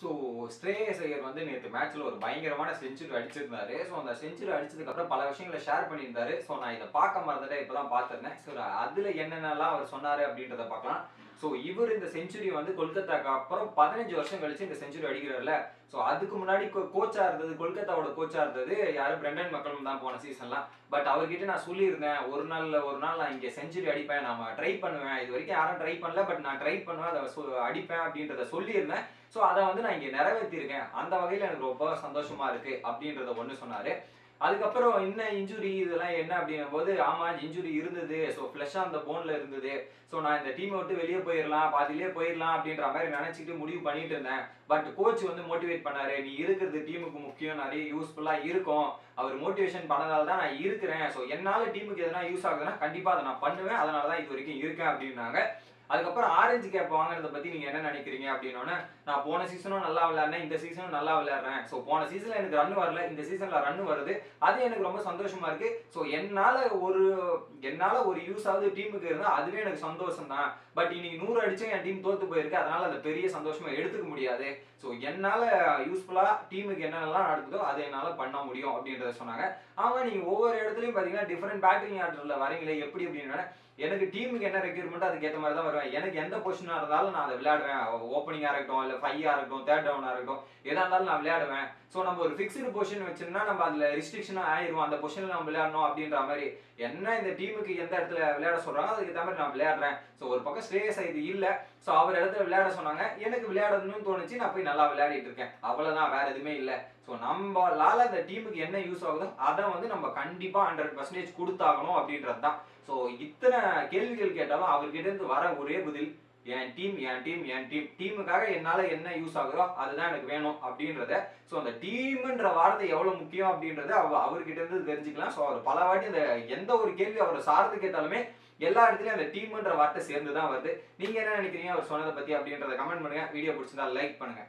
So ஸ்ரேயஸ் ஐயர் வந்து நேற்று மேட்ச்சில் ஒரு பயங்கரமான செஞ்சுரி அடிச்சிருந்தாரு. ஸோ அந்த செஞ்சுரி அடிச்சதுக்கப்புறம் பல விஷயங்களை ஷேர் பண்ணியிருந்தாரு. ஸோ நான் இதை பார்க்க மறந்துட்டேன் இப்பதான் பார்த்துருந்தேன். ஸோ அதில் என்னென்னலாம் அவர் சொன்னார் அப்படின்றத பார்க்கலாம். ஸோ இவர் இந்த செஞ்சுரி வந்து கொல்கத்தாக்கு அப்புறம் பதினஞ்சு வருஷம் கழிச்சு இந்த செஞ்சுரி அடிக்கிறார்ல. ஸோ அதுக்கு முன்னாடி கோச்சா இருந்தது கொல்கத்தாவோட கோச்சா இருந்தது யாரும் பிரண்டன் மக்களும் தான் போன சீசன்லாம் பட் அவர்கிட்ட நான் சொல்லியிருந்தேன் ஒரு நாள்ல ஒரு நாள் நான் இங்கே செஞ்சுரி அடிப்பேன் நான் ட்ரை பண்ணுவேன். இது வரைக்கும் யாரும் ட்ரை பண்ணல பட் நான் ட்ரை பண்ணுவேன் அதை அடிப்பேன் அப்படின்றத சொல்லியிருந்தேன். ஸோ அதை வந்து நான் இங்கே நிறைவேற்றிருக்கேன் அந்த வகையில் எனக்கு ரொம்ப சந்தோஷமா இருக்கு அப்படின்றத ஒன்று சொன்னார். அதுக்கப்புறம் என்ன இன்ஜுரி இதெல்லாம் என்ன அப்படின்னும் போது ஆமாம் இன்ஜுரி இருந்தது ஸோ ஃப்ளஷ்ஷாக அந்த போனில் இருந்தது. ஸோ நான் இந்த டீமை விட்டு வெளியே போயிடலாம் பாதியிலே போயிடலாம் அப்படின்ற மாதிரி நினச்சிக்கிட்டு முடிவு பண்ணிட்டு இருந்தேன். பட் கோச் வந்து மோட்டிவேட் பண்ணாரு. நீ இருக்கிறது டீமுக்கு முக்கியம். நிறைய யூஸ்ஃபுல்லாக இருக்கும். அவர் மோட்டிவேஷன் பண்ணதால தான் நான் இருக்கிறேன். ஸோ என்னால் டீமுக்கு எதனா யூஸ் ஆகுதுன்னா கண்டிப்பாக அதை நான் பண்ணுவேன். அதனால தான் இது வரைக்கும் இருக்கேன் அப்படின்னாங்க. அதுக்கப்புறம் ஆரஞ்சு கேப் வாங்குறத பத்தி நீங்க என்ன நினைக்கிறீங்க அப்படின்னோட நான் போன சீசனும் நல்லா விளையாடுறேன் இந்த சீசனும் நல்லா விளையாடுறேன். ஸோ போன சீசன்ல எனக்கு ரன் வரல இந்த சீசன்ல ரன் வருது. அது எனக்கு ரொம்ப சந்தோஷமா இருக்கு. ஸோ என்னால ஒரு என்னால ஒரு யூஸ் ஆகுது டீமுக்கு இருந்தா அதுவே எனக்கு சந்தோஷம் தான் பட் இன்னைக்கு நூறு அடிச்சு என் டீம் தோத்து போயிருக்கு. அதனால அதை பெரிய சந்தோஷமா எடுத்துக்க முடியாது. ஸோ என்னால யூஸ்ஃபுல்லா டீமுக்கு என்னென்னலாம் நடக்குதோ அதை என்னால பண்ண முடியும் அப்படின்றத சொன்னாங்க. ஆமா நீங்க ஒவ்வொரு இடத்துலயும் பாத்தீங்கன்னா டிஃப்ரெண்ட் பேட்டிங் ஆர்டர்ல வரீங்களே எப்படி அப்படின்னா எனக்கு டீமுக்கு என்ன ரெக்யூர்மெண்ட் அதுக்கு ஏற்ற மாதிரி தான் வருவேன். எனக்கு எந்த பொசிஷனாக இருந்தாலும் நான் அதை விளையாடுவேன். ஓப்பனிங்காக இருக்கட்டும் இல்லை ஃபையாக இருக்கட்டும் தேர்ட் டவுனாக இருக்கட்டும் எதாக இருந்தாலும் நான் விளையாடுவேன். ஸோ நம்ம ஒரு ஃபிக்ஸ்டு பொசிஷன் வச்சிருந்தா நம்ம அதில் ரிஸ்ட்ரிக்ஷனாக ஆயிரும். அந்த பொசிஷனில் நம்ம விளையாடணும் அப்படின்ற மாதிரி. என்ன இந்த டீமுக்கு எந்த இடத்துல விளையாட சொல்கிறாங்க அதுக்கு ஏற்ற மாதிரி நான் விளையாடுறேன். ஸோ ஒரு பக்கம் ஸ்ரேயஸ் இது இல்லை. ஸோ அவர் இடத்துல விளையாட சொன்னாங்க. எனக்கு விளையாடணும்னு தோணுச்சு. நான் போய் நல்லா விளையாடிட்டு இருக்கேன். அவ்வளோதான் வேற எதுவுமே இல்லை. ஸோ நம்மளால அந்த டீமுக்கு என்ன யூஸ் ஆகுதோ அதை வந்து நம்ம கண்டிப்பாக ஹண்ட்ரட் பர்சன்டேஜ் கொடுத்தாகணும் அப்படின்றது தான் ஸோ இத்தனை கேள்விகள் கேட்டாலும் அவர்கிட்ட இருந்து வர ஒரே பதில் என் டீம் என் டீம் என் டீம். டீமுக்காக என்னால் என்ன யூஸ் ஆகுதோ அதுதான் எனக்கு வேணும் அப்படின்றத ஸோ அந்த டீம்ன்ற வார்த்தை எவ்வளோ முக்கியம் அப்படின்றத அவ அவர்கிட்ட இருந்து தெரிஞ்சுக்கலாம். ஸோ அவர் பல வாட்டி அந்த எந்த ஒரு கேள்வி அவரை சார்ந்து கேட்டாலுமே எல்லா இடத்துலையும் அந்த டீம்ன்ற வார்த்தை சேர்ந்து தான் வருது. நீங்கள் என்ன நினைக்கிறீங்க? அவர் சொன்னதை பற்றி அப்படின்றத கமெண்ட் பண்ணுங்கள் வீடியோ பிடிச்சிருந்தா லைக் பண்ணுங்கள்